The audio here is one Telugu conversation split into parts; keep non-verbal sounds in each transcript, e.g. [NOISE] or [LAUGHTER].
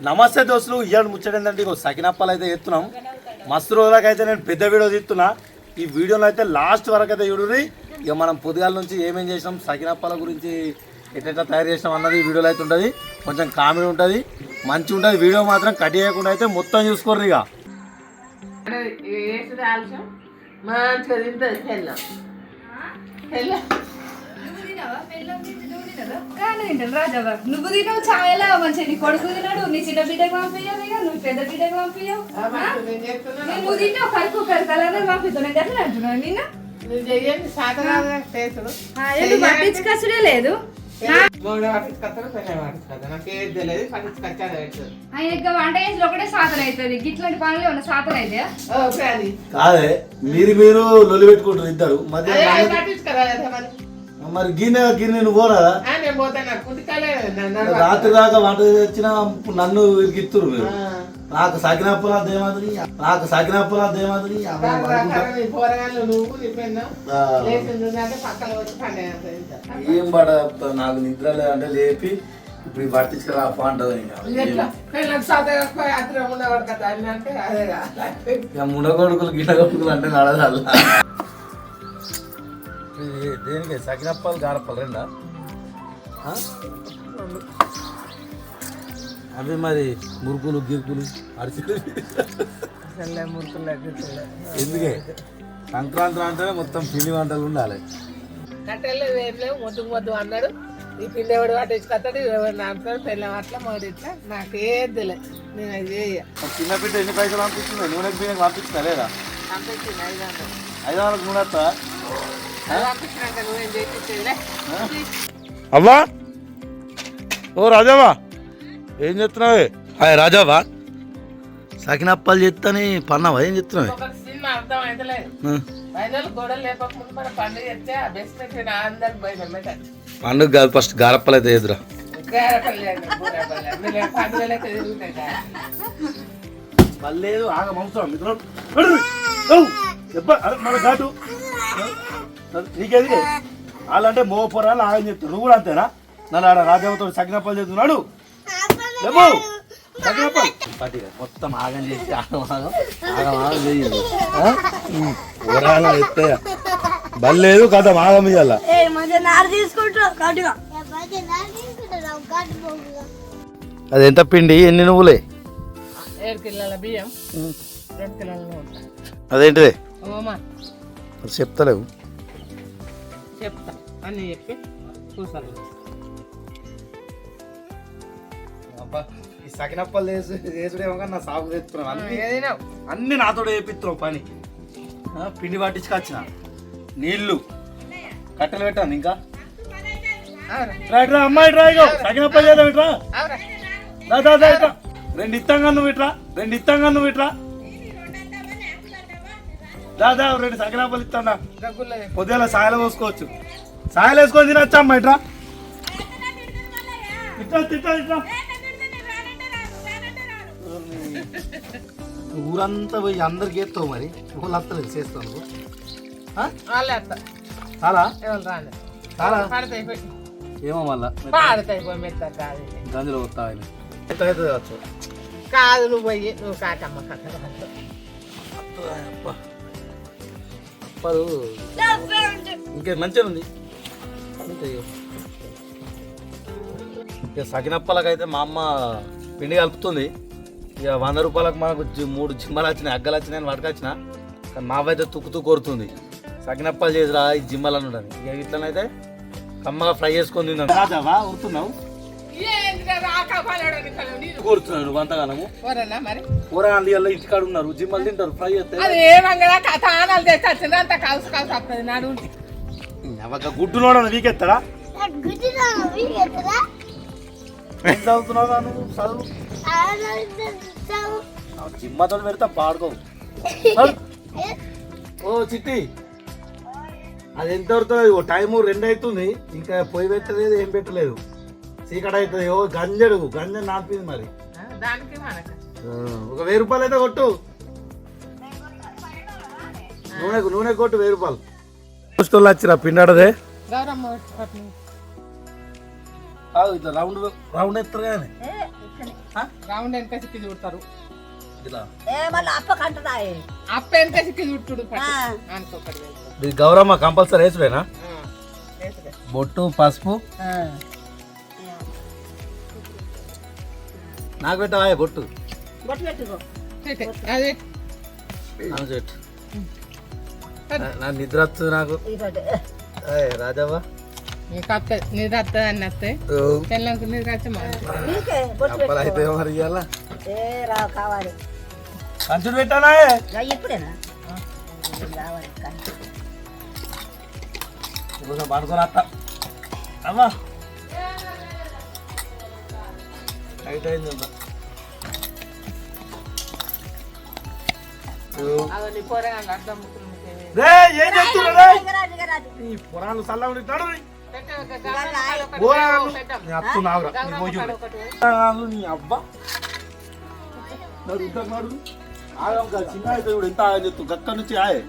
నమస్తే దోస్తులు ఇవాళ ముచ్చట ఏంటంటే ఇగో సకినప్పలు అయితే ఎత్తున్నాం మస్తు రోజులకైతే నేను పెద్ద వీడియో తీస్తున్నా ఈ వీడియోలో అయితే లాస్ట్ వరకు అయితే చూడుర్రి ఇక మనం పొద్దుగాల నుంచి ఏమేం చేసినాం సకినప్పల గురించి ఎట్లా తయారు చేసినాం అన్నది ఈ వీడియోలో అయితే ఉంటుంది కొంచెం కామెడీ ఉంటుంది మంచి ఉంటుంది వీడియో మాత్రం కట్ చేయకుండా అయితే మొత్తం చూసుకోర్రి ఇక మంచిగా కానీ తింటాను రాజావా. నువ్వు తినవు ఛాయలా మంచిగా నీ కొడుకు తిన్నాడు నీ చిన్న బిడ్డకి పంపించావు ఇక నువ్వు పెద్ద బిడ్డకి పంపించావు నువ్వు తింటావు కడుపు కడతాలనే పంపిస్తావు. నేను ఎట్లా అంటున్నాను నిన్న? ఎందుకు పట్టించుకొచ్చుడే లేదు? కాదే మీరు మీరు లొలి పెట్టుకుంటారు ఇద్దరు. మధ్య మరి గిన్నె గిన్నె నువ్వు నాకు కుంటికాలే రాత్రి దాకా వంట తెచ్చిన నన్ను ఇరికిత్తురు మీరు. నాకు దేమాదిరి నాకు సకినప్పుల దేమాదిరి పోరగాళ్ళు నువ్వు నీ పెన్ను. ఆ. లేచింది అంటే పక్కన వచ్చి పండుగ ఏం పడ నాకు నిద్ర లేదంటే లేపి ఇప్పుడు ఈ పట్టించుకురా అంటది మునగొడుకులు గిన్నె కొడుకులు అంటే నడదాల దేనికి? సకినప్పాలు గారప్పాలు రెండా? అవి మరి మురుకులు గిరుకులు అరిసెలు. మురుకులు ఎందుకే? సంక్రాంతి అంటేనే మొత్తం పిండి వంటలు ఉండాలి. కట్టెలు ఏం లేవు మొద్దు మొద్దు అన్నాడు. ఈ పిండి ఎవడు పట్టించుకొస్తాడు ఎవరు నాపుతాడు పెళ్ళం అట్లా మొదటి ఇట్లా నాకు ఏది తెలియదు నేను అది చేయ. చిన్న బిడ్డ ఎన్ని పైసలు పంపిస్తుంది? నూనె బియ్యం పంపిస్తా లేదా? పంపించింది ఐదు వందలు. ఐదు వందలకు నూనె అవ్వా? ఓ రాజావా ఏం చెప్తున్నావే హాయ్ రాజావా సకినప్పలు చెప్తాని పన్నావా? ఏం చెప్తున్నావే పండుగ కాదు. ఫస్ట్ గారప్పలు అయితే ఎదురా పండుగలైతే తిరుగుతాయి కదా. లేదు ఆగ మన ఘాటు. నీకేది వాళ్ళంటే మో పొరాలు ఆగని చెప్తారు. నువ్వు కూడా అంతేనా? నన్ను ఆడ రాజావతో సకినప్పలు చెప్తున్నాడు లేవు సకినప్పలు. పట్టిగా మొత్తం ఆగం చేసి ఆగం ఆగం ఆగం ఆగం చెయ్యదు పొరాలు ఎత్తే బల్లేదు కథ ఆగం ఇయ్యాల. అది ఎంత పిండి? ఎన్ని నువ్వులే? బియ్యం. అదేంటిది? చెప్తలేవు. అన్నీ చెప్పి అబ్బా, ఈ సకినప్పలు వేసి వేసుడేమో కానీ నా సాగు తెస్తున్నాను అన్ని నాతో వేపిస్తున్నావు పని. ఆ, పిండి పట్టించుకొచ్చిన నీళ్ళు కట్టెలు పెట్టాను ఇంకా. రా. అమ్మాయి ఇట్రా ఇగో. సకినప్పలు చేద్దాం ఇట్రా అవురా దా, దా, దా, ఇట్రా రెండు ఇత్తంగా నువ్వు ఇట్రా రెండు ఇత్తంగా నువ్వు ఇట్రా దా దా రెండు సకినప్పలు ఇస్తాడా పొద్దున సాయలు పోసుకోవచ్చు. సాయలు వేసుకొని తినొచ్చా అమ్మ ఇట్రా? ఊరంతా పోయి అందరికి ఎత్తావు మరి? ఒకళ్ళు వస్తలేదు చేస్తావు చాలా చాలా ఏమో మళ్ళా. గంజలో వస్తా ఆయన. ఎట్లా అవుతుంది కావచ్చు. కాదు నువ్వు పోయి నువ్వు కాకమ్మ. అప్పలు ఇంకే మంచిగా ఉంది. ఇక సకినప్పలకైతే మా అమ్మ పిండి కలుపుతుంది. ఇక వంద రూపాయలకు మనకు మూడు జిమ్మలు వచ్చినాయి అగ్గలు వచ్చినాయి అని పట్టుకొచ్చిన. కానీ మా అవ్వ అయితే తుక్కుతూ కోరుతుంది సకినప్పలు చేసిరా ఈ జిమ్మలు అని ఇక ఇట్లనైతే కమ్మగా ఫ్రై చేసుకొని తిన్నాను రాజావా ఉరుతున్నావు కోరుతున్నాడు మరి? కూరగాయలు ఇవాళ ఇంటికాడ ఉన్నారు. జిమ్మలు తింటారు ఫ్రై చేస్తే. అవక గుడ్డులోడ వీకెత్తాడా? ఏం చదువుతున్నావు నువ్వు? చదువు. జిమ్మతో పెడతా పాడుకో [LAUGHS] ఓ చిట్టి అది ఎంత అవుతుంది ఓ టైము రెండు అవుతుంది. ఇంకా పొయ్యి పెట్టలేదు ఏం పెట్టలేదు. చీకటి అవుతుంది. ఓ గంజడు గంజ నాపింది మరి. దానికి మనకు. ఆ, ఒక వెయ్యి రూపాయలు అయితే కొట్టు. నూనె నూనె కొట్టు వెయ్యి రూపాయలు. పిండాడదే గౌరమ్మ పట్నం కాదు ఇట్లా రౌండ్ రౌండ్ ఎత్తారు కానీ. రౌండ్ వెనక సిక్కి చూడతారు. అప్ప వెనక సిక్కి ఇది గౌరమ్మ కంపల్సరీ వేసిపోయినా వేసుడే. బొట్టు పసుపు. నాకు పెట్టవా బొట్టు? బొట్టు పెట్టుకో. అది. నా నిద్ర వస్తుంది నాకు. రాజవ్వ. నీకు అత్త నిద్ర వస్తుంది అని వస్తే తెల్లంకు నిద్ర వచ్చి అయితే మరి రా కావాలి. కంచుడు పెట్టానా రా, ఇప్పుడేనా? పడుకొని వస్తా. అమ్మా. టైట్ అయింది? అది అర్థం రేయ్, ఏం దిగరాదు. ఈ పురాణాలు గాజు ముక్కలు ఒకటి పోరాడు పెట్టాం. నీ అత్తు నావురా నీ అబ్బా నడు ఇంత నడు ఆగం కాదు చిన్న అయితే చూడు ఎంత ఆగం చెప్తూ గక్క నుంచి ఆయే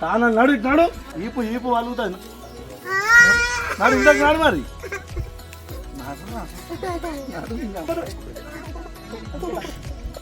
తాన నడు ఇటు నడు ఈపు ఈపు వలుగుతాను నడు ఇంతకు నాడు మరి.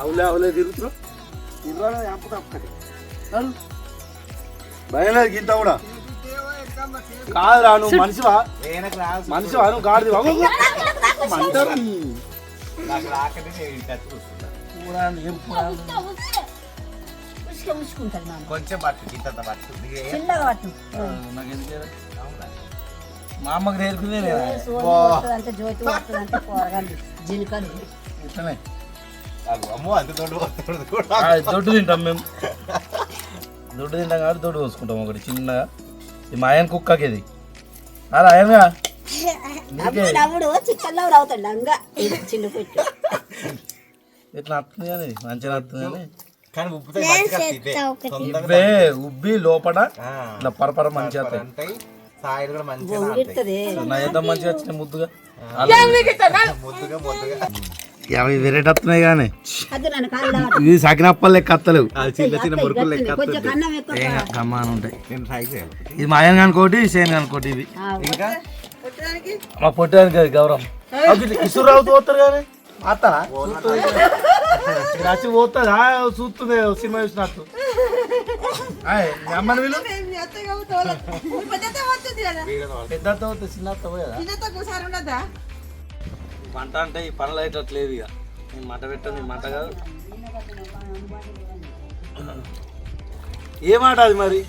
అవులే అవులే తిరుగుతూ. తిరుగురా ఎంపు తప్పకటి నడు భయం లేదు గింత కూడా. కాదురా నువ్వు మనిషివా? మనిషివా? నువ్వు నాన్న. కొంచెం పట్టు? మా అమ్మకి పోరగాళ్ళు జిలుకలు. ఇట్లనే అమ్మో అంత దొడ్డు తింటాం మేము. [LAUGHS] దొడ్డు తింటాం కాబట్టి దొడ్డు పోసుకుంటాం ఒకటి చిన్నగా. ఇది మా ఆయన కుక్కకి ఇది అలా ఆయనగా ఇట్లా వస్తుంది కానీ? మంచిగా వస్తుంది కానీ? ఇవే ఉబ్బి లోపల ఇట్లా పరపర మంచిగా మంచిగా మంచిగా వచ్చినాయి ముద్దుగా. ముద్దుగా ముద్దుగా. అవి వెరైటీ వస్తున్నాయి కానీ ఇది సకినప్పలు లెక్క వస్తలేవు అది చిన్న చిన్న మురుకులు లెక్క కొంచెం కన్నం ఎక్కువ కమ్మాన్ ఉంటాయి. ఇది మా ఆయన అనుకోటి సేన్ అనుకోటి ఇవి. ఇంకా మా పొట్టానికి అది గౌరవం. రావుతూ [LAUGHS] పోతారు కానీ. అత్తనా వచ్చి పోతుందా చూస్తుంది సినిమా చూసినట్టు. అమ్మని వీళ్ళు? పెద్ద చిన్న అత్త పోయేదా? మంట అంటే ఈ పనులు అయ్యేటట్లేదు ఇక. నేను మంట పెట్టను మంట కాదు. ఏ మాట అది మరి?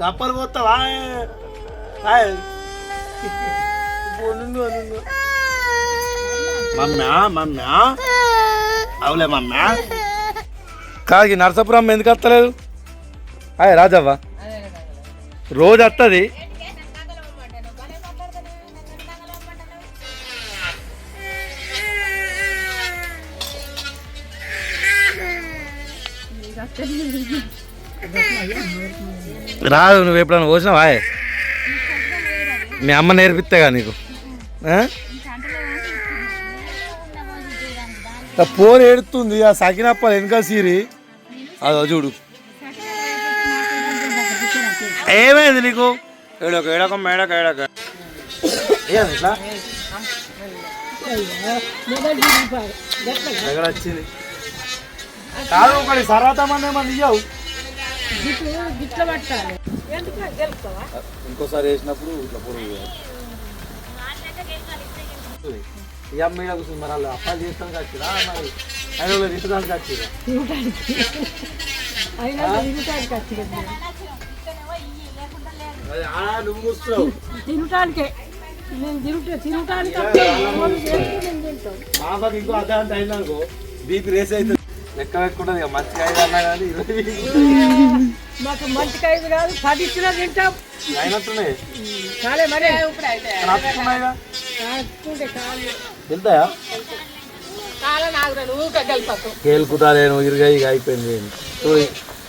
కప్పలు పోతావా. మమ్మా మమ్మా అవులే మమ్మా కాదు నరసాపురం ఎందుకు వస్తలేదు? అయ్య రాజవ్వ. రోజు వస్తుంది. రాదు నువ్వు ఎప్పుడైనా పోసినావా మీ అమ్మ నేర్పిస్తేగా నీకు ఫోన్ ఏడుతుంది ఆ సకినప్ప వెనక సీరి అదో చూడు ఏమైంది నీకు ఏడొక ఏడొక మేడక ఏడక ఏం ఇట్లా దగ్గర వచ్చింది కాదు ఒకటి సర్వాత మంది ఏమన్నా ఇయ్యవు ఇంకోసారి వేసినప్పుడు ఇట్లా పొడుగు ఈ అమ్మ ఈడ కూర్చుంది మరి వాళ్ళు అప్పాలు చేస్తానికి వచ్చిరా మరి? ఆయన వాళ్ళు తిట్టడానికి వచ్చిరా? నువ్వు కూర్చున్నావు. తినటానికే. నేను తింటే తినటానికి మా ఇంకో అర్ధ గంట అయిందనుకో బీపీ రేస్ అవుతుంది. లెక్క పెట్టుకుంటుంది ఇక మంచిగా ఐదు అన్నా కానీ మాకు మంచి కాయలు కాదు పది ఇచ్చినా తింటాం. అయినట్టున్నాయి. చాలే మరి. ఇప్పుడు అయితే వెళ్తాయా? కాలం కేలుకుతా నేను ఇరుగా ఇక అయిపోయింది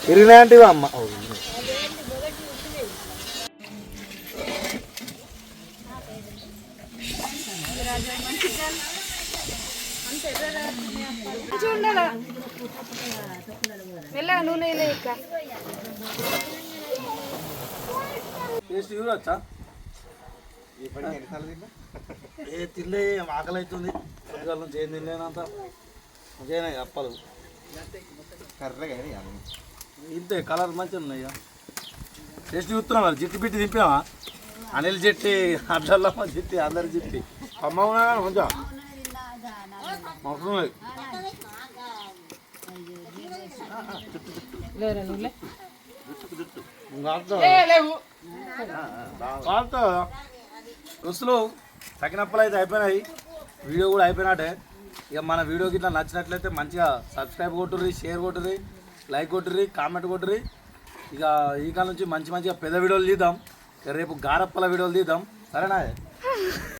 ఇరిగినాయంటే అమ్మ. ఓ, ఇరిగినాయి. చూడాలా మెల్లగా నూనె ఇక టేస్ట్ చూడొచ్చా? ఏ తినలే ఆకలి అవుతుంది పొద్దుగాల నుంచి ఏం తినలేనంత. మంచిగా అప్పలు కర్రగా ఇంతే కలర్ మంచిగా ఉన్నాయి టేస్ట్ చూస్తున్నాం మరి? జిట్టి పిట్టి తింపామా అనిల్ జట్టి అడ్డల్లమ్మ జిట్టి అందరి జిట్టి. అమ్మ ఉన్నా కానీ మంచిగా మస్తు ఉన్నాయి లేరా నువ్వులే ఇంకా ఏ, లేవు వాళ్ళతో రుసులు తగినప్పులు అయితే అయిపోయినాయి. వీడియో కూడా అయిపోయినట్టే ఇక మన వీడియో గిట్లా నచ్చినట్లయితే మంచిగా సబ్స్క్రైబ్ కొట్టుర్రి షేర్ కొట్టుర్రి లైక్ కొట్టుర్రి కామెంట్ కొట్టుర్రి. ఇక ఈ కాలం నుంచి మంచి మంచిగా పెద్ద వీడియోలు తీద్దాం. రేపు గారప్పల వీడియోలు తీద్దాం. సరేనా?